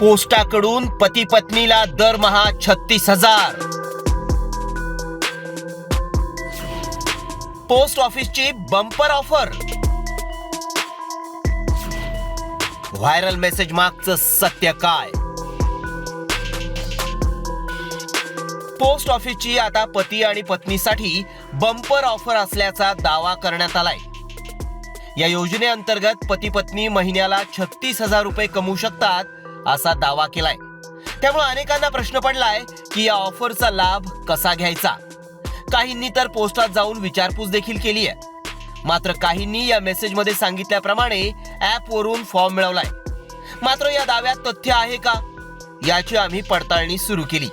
पोस्टाकडून पती पत्नीला दरमहा छत्तीस हजार. पोस्ट ऑफिसची बंपर ऑफर. व्हायरल मेसेज मागचं सत्य काय? पोस्ट ऑफिसची आता पती आणि पत्नीसाठी बंपर ऑफर असल्याचा दावा करण्यात आलाय. या योजनेअंतर्गत पती पत्नी महिन्याला छत्तीस हजार रुपये कमवू शकतात असा दावा केलाय. त्यामुळे अनेकांना प्रश्न पडलाय की या ऑफरचा लाभ कसा घ्यायचा? काहींनी तर पोस्टात जाऊन विचारपूस देखील केली आहे. मात्र काहींनी या मेसेजमध्ये सांगितल्याप्रमाणे ॲपवरून फॉर्म मिळवलाय. मात्र या दाव्यात तथ्य आहे का? याची आम्ही पडताळणी सुरू केली.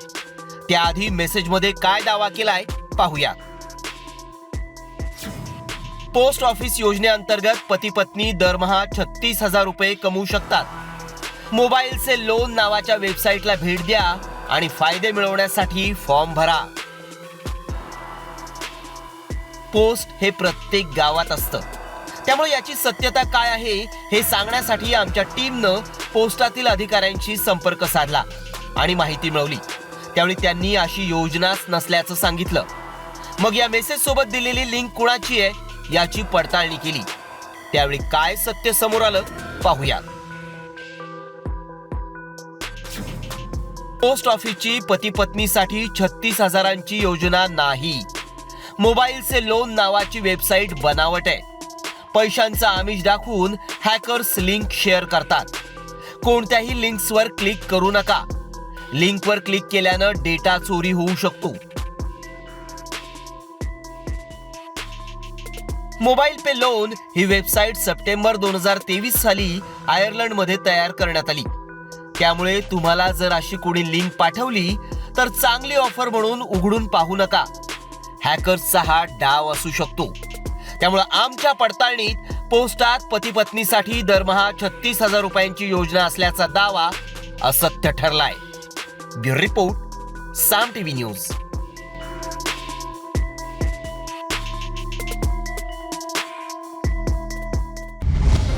त्याआधी मेसेजमध्ये काय दावा केलाय पाहूया. पोस्ट ऑफिस योजनेअंतर्गत पती पत्नी दरमहा छत्तीस हजार रुपये कमवू शकतात. मोबाईलचे लोन नावाच्या वेबसाईटला भेट द्या आणि फायदे मिळवण्यासाठी फॉर्म भरा. पोस्ट हे प्रत्येक गावात असतं. त्यामुळे याची सत्यता काय आहे हे सांगण्यासाठी आमच्या टीमनं पोस्टातील अधिकाऱ्यांशी संपर्क साधला आणि माहिती मिळवली. त्यावेळी त्यांनी अशी योजनाच नसल्याचं सांगितलं. मग या मेसेज सोबत दिलेली लिंक कुणाची आहे याची पडताळणी केली. त्यावेळी काय सत्य समोर आलं पाहूया. पोस्ट ऑफिसची पती पत्नीसाठी छत्तीस हजारांची योजना नाही. मोबाईलचे लोन नावाची वेबसाईट बनावट आहे. पैशांचा आमिष दाखवून हॅकर्स लिंक शेअर करतात. कोणत्याही लिंक्सवर क्लिक करू नका. लिंकवर क्लिक केल्यानं डेटा चोरी होऊ शकतो. मोबाईल पे लोन ही वेबसाईट सप्टेंबर दोन हजार तेवीस साली आयर्लंडमध्ये तयार करण्यात आली. त्यामुळे तुम्हाला जर अशी कोणी लिंक पाठवली तर चांगली ऑफर म्हणून उघडून पाहू नका. हॅकर्सचा हा डाव असू शकतो. त्यामुळे आमच्या पडताळणीत पोस्टात पती पत्नीसाठी दरमहा छत्तीस हजार रुपयांची योजना असल्याचा दावा असत्य ठरलाय. Bureau report Saam TV news.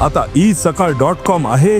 आता ई सकाळ डॉट कॉम आहे.